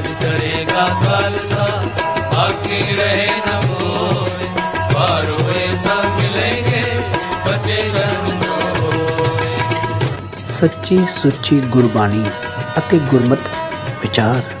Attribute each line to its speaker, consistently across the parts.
Speaker 1: ਰਾਜ ਕਰੇਗਾ ਖਾਲਸਾ। ਬਾਕੀ ਰਹੇ ਨਾ ਹੋਏ ਪਰ ਹੋਏ ਸਭ ਮਿਲेंगे ਜਨਮ ਜੋ
Speaker 2: ਸੱਚੀ ਸੁੱਚੀ ਗੁਰਬਾਣੀ ਅਤੇ ਗੁਰਮਤ ਵਿਚਾਰ।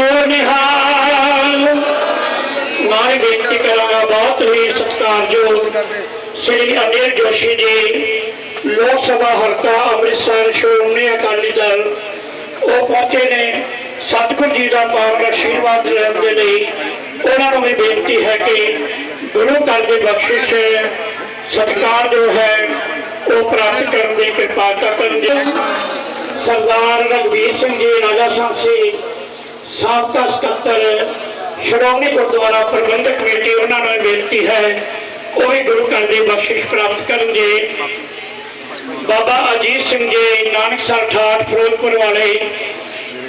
Speaker 3: ਗੁਰੇ ਨਿਹਾਲ ਮਾਰੇ ਬੇਨਤੀ ਕਰਾਂਗਾ ਬਹੁਤ ਹੀ ਸਤਿਕਾਰਯੋਗ ਸ੍ਰੀ ਅਨਿਲ ਜੋਸ਼ੀ ਜੀ ਲੋਕ ਸਭਾ ਹਲਕਾ ਅੰਮ੍ਰਿਤਸਰ ਸ਼੍ਰੋਮਣੀ ਅਕਾਲੀ ਦਲ ਉਹ ਪਹੁੰਚੇ ਨੇ ਸਤਿਗੁਰੂ ਜੀ ਦਾ ਪਾਵਨ ਆਸ਼ੀਰਵਾਦ ਲੈਣ ਦੇ ਲਈ ਉਹਨਾਂ ਨੂੰ ਵੀ ਬੇਨਤੀ ਹੈ ਕਿ ਗੁਰੂ ਘਰ ਦੇ ਬਖਸ਼ਿਸ਼ ਸਤਿਕਾਰ ਜੋ ਹੈ ਉਹ ਪ੍ਰਾਪਤ ਕਰਨ ਦੀ ਕਿਰਪਾਲਤਾ ਕਰਨ ਸਰਦਾਰ ਰਘਵੀਰ ਸਿੰਘ ਜੀ, ਰਾਜਾ ਸਾਹਿਬ ਸੀ। ਸਾਬਕਾ ਸਕੱਤਰ ਸ਼੍ਰੋਮਣੀ ਗੁਰਦੁਆਰਾ ਪ੍ਰਬੰਧਕ ਕਮੇਟੀ, ਉਹਨਾਂ ਨੂੰ ਬੇਨਤੀ ਹੈ, ਉਹ ਵੀ ਗੁਰੂ ਘਰ ਦੀ ਬਖਸ਼ਿਸ਼ ਪ੍ਰਾਪਤ ਕਰਨਗੇ। ਬਾਬਾ ਅਜੀਤ ਸਿੰਘ ਜੀ, ਨਾਨਕ ਨਾਨਕਸਰ ਠਾਠ, ਫਿਰੋਜ਼ਪੁਰ ਵਾਲੇ,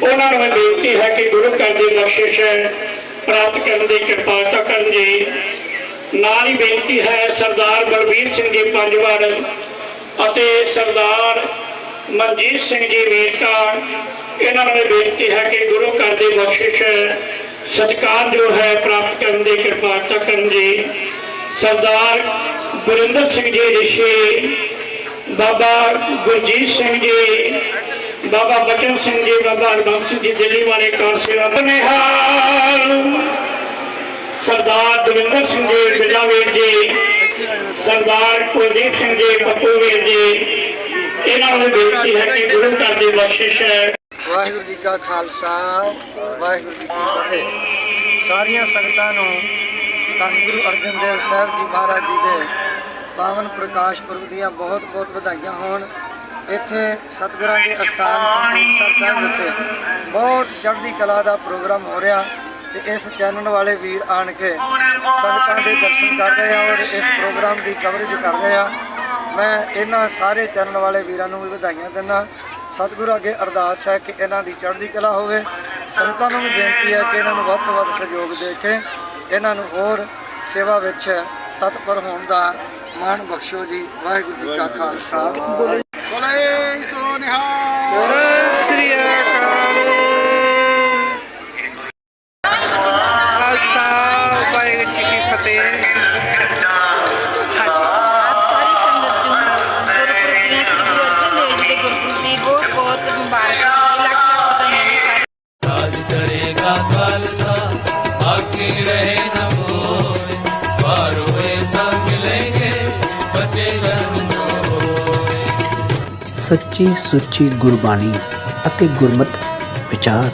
Speaker 3: ਉਹਨਾਂ ਨੂੰ ਇਹ ਬੇਨਤੀ ਹੈ ਕਿ ਗੁਰੂ ਘਰ ਦੀ ਬਖਸ਼ਿਸ਼ ਪ੍ਰਾਪਤ ਕਰਨ ਦੀ ਕਿਰਪਾਲਤਾ ਕਰਨਗੇ। ਨਾਲ ਹੀ ਬੇਨਤੀ ਹੈ, ਸਰਦਾਰ ਬਲਬੀਰ ਸਿੰਘ ਜੀ ਪੰਜਵਾੜ ਅਤੇ ਸਰਦਾਰ ਮਨਜੀਤ ਸਿੰਘ ਜੀ ਵੇਰਕਾ ਇਹਨਾਂ ਨੂੰ ਬੇਨਤੀ ਹੈ ਕਿ ਗੁਰੂ ਘਰ ਦੀ ਬਖਸ਼ਿਸ਼ ਸਤਿਕਾਰ ਜੋ ਹੈ ਪ੍ਰਾਪਤ ਕਰਨ ਦੀ ਕਿਰਪਾਲਤਾ ਕਰਨ ਜੀ ਸਰਦਾਰ ਗੁਰਿੰਦਰ ਸਿੰਘ ਜੀ ਰਿਸ਼ੀ, ਬਾਬਾ ਗੁਰਜੀਤ ਸਿੰਘ ਜੀ, ਬਾਬਾ ਬਚਨ ਸਿੰਘ ਜੀ, ਬਾਬਾ ਹਰਬੰਸ ਸਿੰਘ ਜੀ, ਦਿੱਲੀ ਵਾਲੇ ਕਾਰ ਸੇਵਾ ਨਿਹਾਲ। ਸਰਦਾਰ ਦਵਿੰਦਰ ਸਿੰਘ ਜੀ ਬਿਜਾਵੇਰ ਜੀ, ਸਰਦਾਰ ਕੁਲਦੀਪ ਸਿੰਘ ਜੀ ਪੱਪੂ ਵੀਰ ਜੀ ਇਹਨਾਂ ਨੂੰ ਬੇਨਤੀ ਹੈ ਕਿ ਗੁਰੂ ਘਰ ਦੀ ਬਖਸ਼ਿਸ਼ ਹੈ।
Speaker 4: ਵਾਹਿਗੁਰੂ ਜੀ ਕਾ ਖਾਲਸਾ, ਵਾਹਿਗੁਰੂ ਜੀ ਕੀ ਫਤਿਹ। ਸਾਰੀਆਂ ਸੰਗਤਾਂ ਨੂੰ ਧੰਨ ਗੁਰੂ ਅਰਜਨ ਦੇਵ ਸਾਹਿਬ ਜੀ ਮਹਾਰਾਜ ਜੀ ਦੇ ਪਾਵਨ ਪ੍ਰਕਾਸ਼ ਪੁਰਬ ਦੀਆਂ ਬਹੁਤ ਬਹੁਤ ਵਧਾਈਆਂ ਹੋਣ। ਇੱਥੇ ਸਤਿਗੁਰਾਂ ਦੇ ਅਸਥਾਨ ਸੰਤਸਰ ਸਾਹਿਬ ਵਿਖੇ ਬਹੁਤ ਚੜ੍ਹਦੀ ਕਲਾ ਦਾ ਪ੍ਰੋਗਰਾਮ ਹੋ ਰਿਹਾ ਤੇ ਇਸ ਚੈਨਲ ਵਾਲੇ ਵੀਰ ਆਣ ਕੇ ਸੰਗਤਾਂ ਦੇ ਦਰਸ਼ਨ ਕਰ ਰਹੇ ਆ ਔਰ ਇਸ ਪ੍ਰੋਗਰਾਮ ਦੀ ਕਵਰੇਜ ਕਰ ਰਹੇ ਆ। ਮੈਂ ਇਹਨਾਂ ਸਾਰੇ ਚੈਨਲ ਵਾਲੇ ਵੀਰਾਂ ਨੂੰ ਵੀ ਵਧਾਈਆਂ ਦਿੰਦਾ ਸਤਿਗੁਰੂ ਅੱਗੇ ਅਰਦਾਸ ਹੈ ਕਿ ਇਹਨਾਂ ਦੀ ਚੜ੍ਹਦੀ ਕਲਾ ਹੋਵੇ। ਸੰਗਤਾਂ ਨੂੰ ਵੀ ਬੇਨਤੀ ਹੈ ਕਿ ਇਹਨਾਂ ਨੂੰ ਵੱਧ ਤੋਂ ਵੱਧ ਸਹਿਯੋਗ ਦੇ ਕੇ ਇਹਨਾਂ ਨੂੰ ਹੋਰ ਸੇਵਾ ਵਿੱਚ ਤਤਪਰ ਹੋਣ ਦਾ ਮਾਣ ਬਖਸ਼ੋ ਜੀ। ਵਾਹਿਗੁਰੂ ਜੀ ਕਾ ਖਾਲਸਾ। ਬੋਲੇ ਸੋ ਨਿਹਾਲ। ਸਤਿ ਸ੍ਰੀ ਅਕਾਲ। ਖਾਲਸਾ ਵਾਹਿਗੁਰੂ ਜੀ ਕੀ ਫਤਿਹ।
Speaker 5: ਦੀ ਬਹੁਤ ਬਹੁਤ ਮੁਬਾਰਕਾਂ। ਲੱਖ ਲੱਖ ਵਧਾਈਆਂ ਨੇ ਸਾਰੇ
Speaker 1: ਰਾਜ ਕਰੇਗਾ ਖਾਲਸਾ ਬਾਕੀ ਰਹੇ ਨਾ ਹੋਏ ਪਰ ਹੋਏ ਸਭ ਮਿਲेंगे ਬੱਚੇ ਜਨਮ ਜੋ ਹੋਏ।
Speaker 2: ਸੱਚੀ ਸੁੱਚੀ ਗੁਰਬਾਣੀ ਅਤੇ ਗੁਰਮਤ ਵਿਚਾਰ।